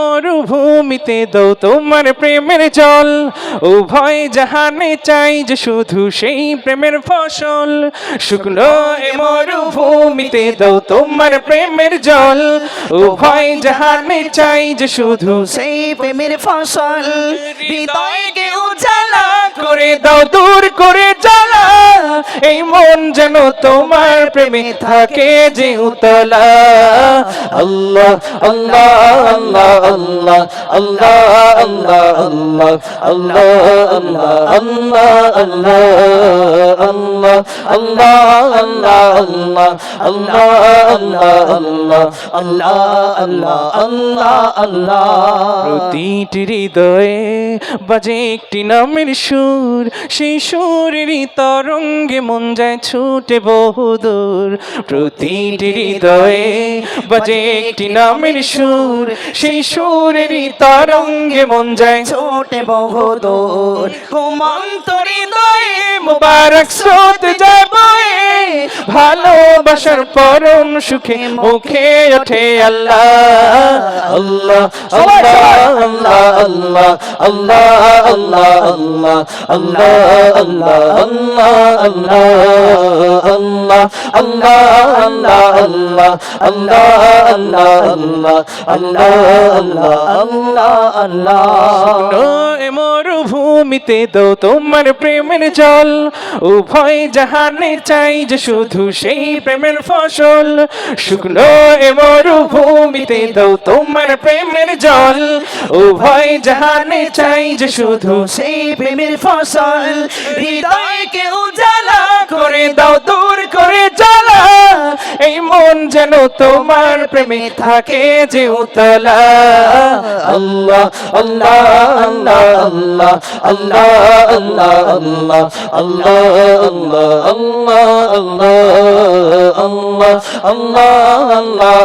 মরুভূমিতে দৌ তোমার প্রেমের জল। উভয় জাহানে চাই যে শুধু সেই প্রেমের ফসল। শুকনো এ মরুভূমিতে দৌ তোমার প্রেমের জল। উভয় জাহানে চাই যে শুধু সেই প্রেমের ফসল। হৃদয়কে উজালা করে দাও, দূর করে জ্বালা এই মন যেন তোমার প্রেমে থাকে যে উতলা। আল্লাহ আল্লাহ আল্লাহ আল্লাহ আল্লাহ আল্লাহ আল্লাহ। প্রতিটি হৃদয়ে বাজে একটি নামের সুর সেই সুরেরই তরঙ্গে মন যায় ছুটে বহুদূর প্রতিটি হৃদয়ে বাজে একটি নামের সুর সেই সুরেরই তরঙ্গে মন যায় ছোটে বহুদূর ঘুমন্ত হৃদয়ে মুবারক স্রোত যায় বয়ে ভালোবাসার পরম সুখে মুখে ওঠে আল্লাহ আল্লাহ আল্লাহ আল্লাহ আল্লাহ আল্লাহ আল্লাহ আল্লাহ আল্লাহ আল্লাহ আল্লাহ আল্লাহ আল্লাহ আল্লাহ আল্লাহ আল্লাহ আল্লাহ আল্লাহ আল্লাহ আল্লাহ আল্লাহ এ মরুভূমিতে দো তোমার প্রেমের জল, উভয় জাহানে চাই যে শুধু সেই প্রেমের ফসল। শুকনো এ মরুভূমিতে তোমার প্রেমের জল, উভয় জাহানে চাই যে শুধু সেই প্রেমের ফসল। হৃদয়কে উজালা করে দাও, দূর করে জ্বালা এই মন যেন তোমার প্রেমে থাকে যে উতলা আল্লাহ আল্লাহ আল্লাহ আল্লাহ আল্লাহ আল্লাহ আল্লাহ আল্লাহ আল্লাহ আল্লাহ আল্লাহ